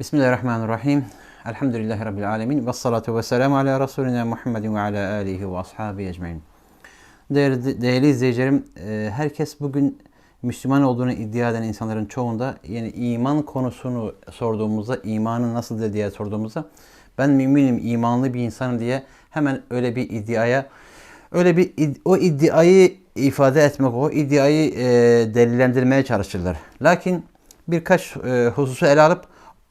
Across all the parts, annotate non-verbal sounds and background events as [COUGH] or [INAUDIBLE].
Bismillahirrahmanirrahim. Elhamdülillahi Rabbil alemin. Ve salatu ve selamu ala Resulina Muhammedin ve ala alihi ve ashabi ecmain. Değerli, değerli izleyicilerim, e, herkes bugün Müslüman olduğunu iddia eden insanların çoğunda yani iman konusunu sorduğumuzda, imanı nasıl diye sorduğumuzda ben müminim, imanlı bir insanım diye hemen öyle bir iddiaya, öyle bir o iddiayı ifade etmek, o iddiayı e, delillendirmeye çalışırlar. Lakin birkaç e, hususu ele alıp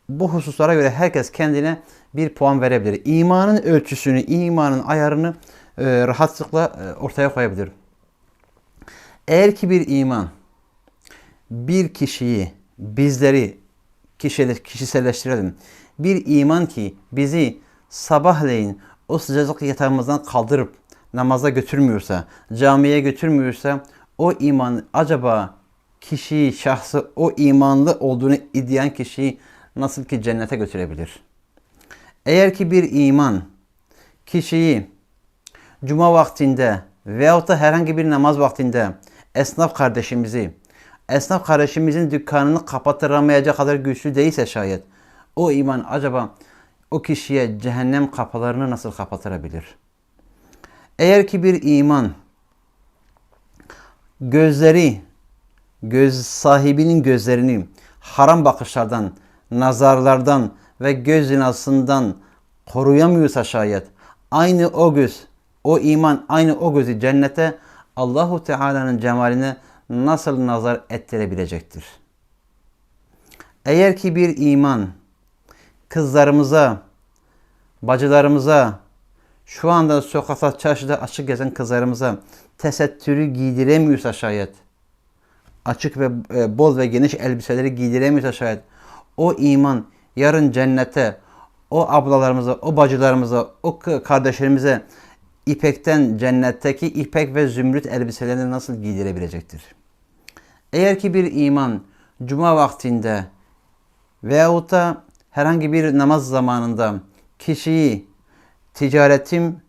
bu hususlara göre herkes kendine bir puan verebilir. İmanın ölçüsünü, imanın ayarını e, rahatlıkla e, ortaya koyabilir. Eğer ki bir iman bir kişiyi, bizleri kişiselleştirelim. Bir iman ki bizi sabahleyin o sıcacık yatağımızdan kaldırıp namaza götürmüyorsa, camiye götürmüyorsa o iman acaba kişiyi, şahsı o imanlı olduğunu iddiayan kişiyi nasıl ki cennete götürebilir? Eğer ki bir iman kişiyi cuma vaktinde veyahut da herhangi bir namaz vaktinde esnaf kardeşimizi, esnaf kardeşimizin dükkanını kapatıramayacak kadar güçlü değilse şayet o iman acaba o kişiye cehennem kapılarını nasıl kapatırabilir? Eğer ki bir iman gözleri, göz sahibinin gözlerini haram bakışlardan, nazarlardan ve göz zinasından koruyamıyorsa şayet aynı o göz, o iman, aynı o gözü cennete Allahu Teala'nın cemaline nasıl nazar ettirebilecektir? Eğer ki bir iman kızlarımıza, bacılarımıza, şu anda sokakta, çarşıda açık gezen kızlarımıza tesettürü giydiremiyorsa şayet, açık ve e, bol ve geniş elbiseleri giydiremiyorsa şayet, o iman yarın cennete, o ablalarımıza, o bacılarımıza, o kardeşlerimize ipekten cennetteki ipek ve zümrüt elbiselerini nasıl giydirebilecektir? Eğer ki bir iman cuma vaktinde veyahut da herhangi bir namaz zamanında kişiyi ticaretim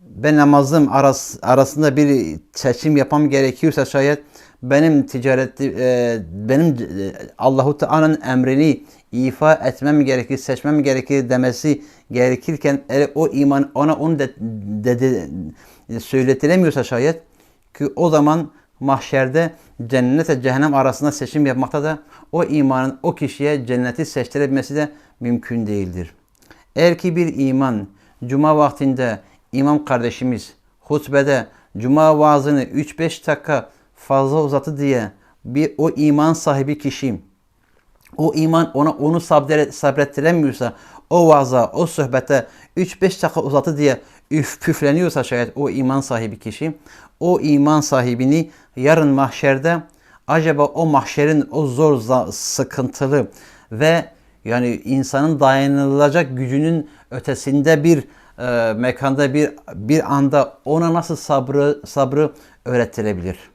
ve namazım aras, arasında bir seçim yapmam gerekiyorsa şayet benim ticareti e, benim e, Allahu Teala'nın emrini ifa etmem gerekir, seçmem gerekir demesi gerekirken eğer o iman ona onu de, de, de, söyletilemiyorsa şayet ki o zaman mahşerde cennetle cehennem arasında seçim yapmakta da o imanın o kişiye cenneti seçtirebilmesi de mümkün değildir. Eğer ki bir iman cuma vaktinde imam kardeşimiz hutbede cuma vaazını 3-5 dakika fazla uzatı diye bir o iman sahibi kişi o iman ona onu sabrettiremiyorsa o vaaza, o sohbete 3-5 dakika uzatı diye üf püfleniyorsa şayet o iman sahibi kişi o iman sahibini yarın mahşerde acaba o mahşerin o zor sıkıntılı ve yani insanın dayanılacak gücünün ötesinde bir e, mekanda bir bir anda ona nasıl sabrı sabrı öğretilebilir?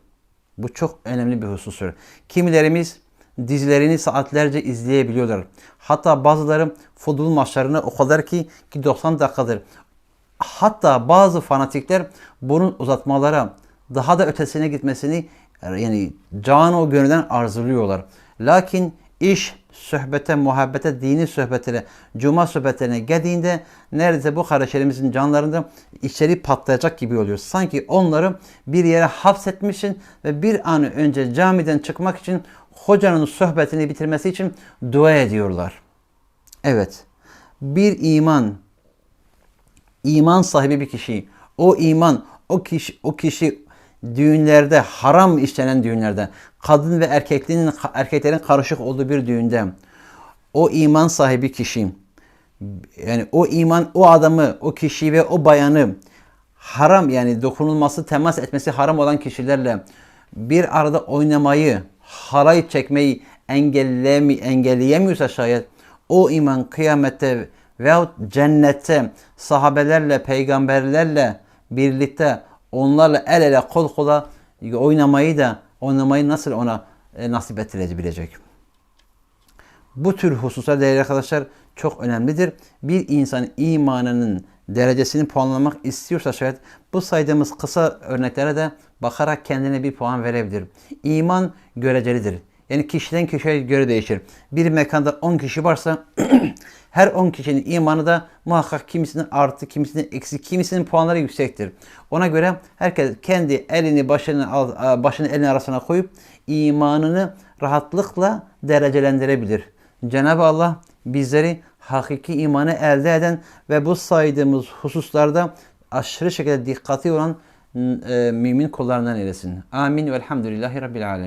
Bu çok önemli bir husustur. Kimilerimiz dizilerini saatlerce izleyebiliyorlar. Hatta bazıları futbol maçlarını o kadar ki ki 90 dakikadır. Hatta bazı fanatikler bunun uzatmalara daha da ötesine gitmesini yani can o gönülden arzuluyorlar. Lakin iş sohbete, muhabbete, dini sohbetine, cuma sohbetlerine geldiğinde neredeyse bu kardeşlerimizin canlarında içeri patlayacak gibi oluyor. Sanki onları bir yere hapsetmişsin ve bir an önce camiden çıkmak için hocanın sohbetini bitirmesi için dua ediyorlar. Evet, bir iman, iman sahibi bir kişi, o iman, o kişi, o kişi düğünlerde, haram işlenen düğünlerde, kadın ve erkeklerin, erkeklerin karışık olduğu bir düğünde o iman sahibi kişi, yani o iman, o adamı, o kişiyi ve o bayanı haram yani dokunulması, temas etmesi haram olan kişilerle bir arada oynamayı, halay çekmeyi engellemi, engelleyemiyorsa şayet o iman kıyamette veyahut cennette sahabelerle, peygamberlerle birlikte onlarla el ele kol kola oynamayı da oynamayı nasıl ona e, nasip ettirebilecek. Bu tür hususlar değerli arkadaşlar çok önemlidir. Bir insan imanının derecesini puanlamak istiyorsa şayet bu saydığımız kısa örneklere de bakarak kendine bir puan verebilir. İman görecelidir. Yani kişiden kişiye göre değişir. Bir mekanda 10 kişi varsa [CLEARS THROAT] her 10 kişinin imanı da muhakkak kimisinin artı, kimisinin eksi, kimisinin puanları yüksektir. Ona göre herkes kendi elini başını başını elini arasına koyup imanını rahatlıkla derecelendirebilir. Cenab-ı Allah bizleri hakiki imanı elde eden ve bu saydığımız hususlarda aşırı şekilde dikkatli olan e, mümin kullarından eylesin. Amin ve elhamdülillahi rabbil alemin.